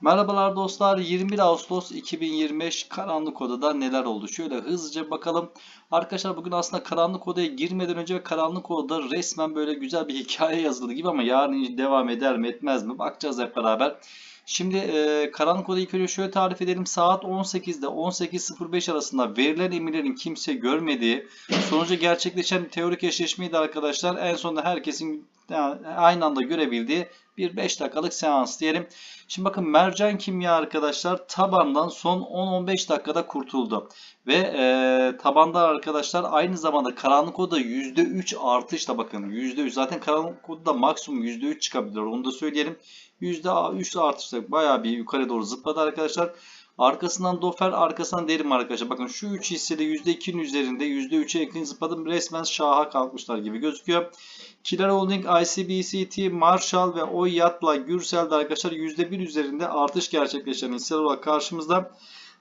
Merhabalar dostlar. 21 Ağustos 2025 Karanlık Oda'da neler oldu? Şöyle hızlıca bakalım. Arkadaşlar bugün aslında Karanlık Oda'ya girmeden önce Karanlık Oda'da resmen böyle güzel bir hikaye yazıldı gibi ama yarın devam eder mi etmez mi? Bakacağız hep beraber. Şimdi e, Karanlık Oda'yı şöyle tarif edelim. Saat 18'de 18.05 arasında verilen emirlerin kimse görmediği sonucu gerçekleşen teorik eşleşmeydi arkadaşlar. En sonunda herkesin aynı anda görebildiği bir 5 dakikalık seans diyelim. Şimdi bakın mercan kimya arkadaşlar tabandan son 10-15 dakikada kurtuldu. Ve e, tabanda arkadaşlar aynı zamanda karanlık oda %3 artışla bakın %3 zaten karanlık odada maksimum %3 çıkabilir onu da söyleyelim. %3 artışla bayağı bir yukarı doğru zıpladı arkadaşlar. Arkasından Dofer, arkasından Derim arkadaşlar. Bakın şu 3 hissede %2'nin üzerinde %3'e yakın zıpladım. Resmen şaha kalkmışlar gibi gözüküyor. Kiler Holding, ICBCT, Marshall ve Oyat'la Gürsel'de arkadaşlar %1 üzerinde artış gerçekleşen hisseler olarak karşımızda.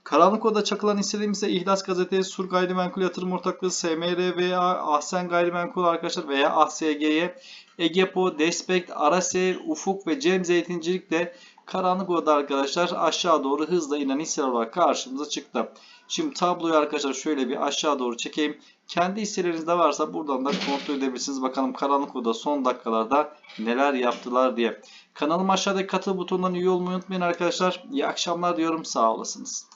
Karanlık Oda çakılan hisselerimiz ise İhlas Gazetesi, Sur Gayrimenkul Yatırım Ortaklığı, SMR veya Ahsen Gayrimenkul arkadaşlar veya ASG'ye, Egepo, Despekt, Arase, Ufuk ve Cem Zeytincilik de Karanlık Oda arkadaşlar aşağı doğru hızla inen hisseler olarak karşımıza çıktı. Şimdi tabloyu arkadaşlar şöyle bir aşağı doğru çekeyim. Kendi hisselerinizde varsa buradan da kontrol edebilirsiniz. Bakalım Karanlık Oda son dakikalarda neler yaptılar diye. Kanalıma aşağıdaki katıl butonundan üye olmayı unutmayın arkadaşlar. İyi akşamlar diyorum. Sağ olasınız.